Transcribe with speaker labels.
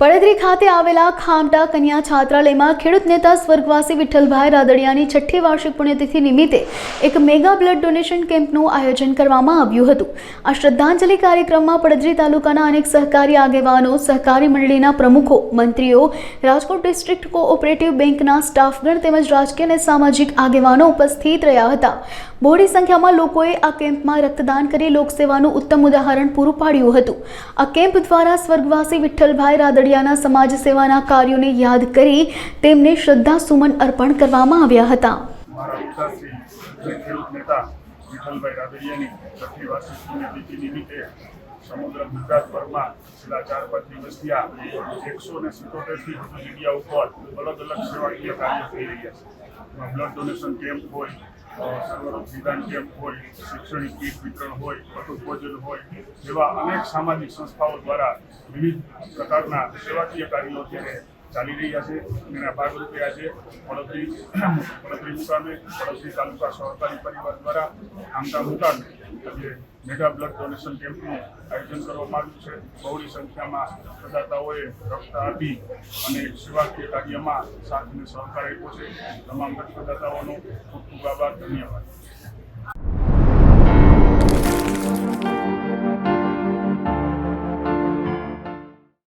Speaker 1: પડદરી ખાતે આવેલા ખામટા કન્યા છાત્રાલયમાં ખેડૂત નેતા સ્વર્ગવાસી વિઠ્ઠલભાઈ રાદડિયાની છઠ્ઠી વાર્ષિક પુણ્યતિથિ નિમિત્તે એક મેગા બ્લડ ડોનેશન કેમ્પનું આયોજન કરવામાં આવ્યું હતું. આ શ્રદ્ધાંજલિ કાર્યક્રમમાં પડદરી તાલુકાના અનેક સહકારી આગેવાનો, સહકારી મંડળીના પ્રમુખો, મંત્રીઓ, રાજકોટ ડિસ્ટ્રિક્ટ કોઓપરેટિવ બેંકના સ્ટાફગણ તેમજ રાજકીય અને સામાજિક આગેવાનો ઉપસ્થિત રહ્યા હતા. મોટી સંખ્યામાં લોકોએ આ કેમ્પમાં રક્તદાન કરી લોકસેવાનું ઉત્તમ ઉદાહરણ પૂરું પાડ્યું હતું. આ કેમ્પ દ્વારા સ્વર્ગવાસી વિઠ્ઠલભાઈ રાદડિયાના સમાજ સેવાના કાર્યોને યાદ કરી તેમને શ્રદ્ધા સુમન અર્પણ કરવામાં આવ્યા હતા.
Speaker 2: સમગ્ર ગુજરાતભરમાં છેલ્લા ચાર પાંચ દિવસથી આ એકસો ને સિત્તોતેરથી વધુ જગ્યા ઉપર અલગ અલગ સેવાકીય કાર્યો થઈ રહ્યા છે. બ્લડ ડોનેશન કેમ્પ હોય કેમ્પ હોય, શૈક્ષણિક કીટ વિતરણ હોય પટુ ભોજન હોય, એવા અનેક સામાજિક સંસ્થાઓ દ્વારા વિવિધ પ્રકારના સેવાકીય કાર્યો અત્યારે ચાલી રહ્યા છે. એના ભાગરૂપે આજે વડોદરી વડોદરી મુકામે પડોશી તાલુકા સહકારી પરિવાર દ્વારા આમતા મુકામે આજે મેગા બ્લડ ડોનેશન કેમ્પનું આયોજન કરવામાં આવ્યું છે. બહોળી સંખ્યામાં પ્રદાતાઓએ રક્ત આપી અને સેવાકીય કાર્યમાં સાથ અને સહકાર આપ્યો છે. તમામ રક્તદાતાઓનો ખૂબ ખૂબ આભાર, ધન્યવાદ.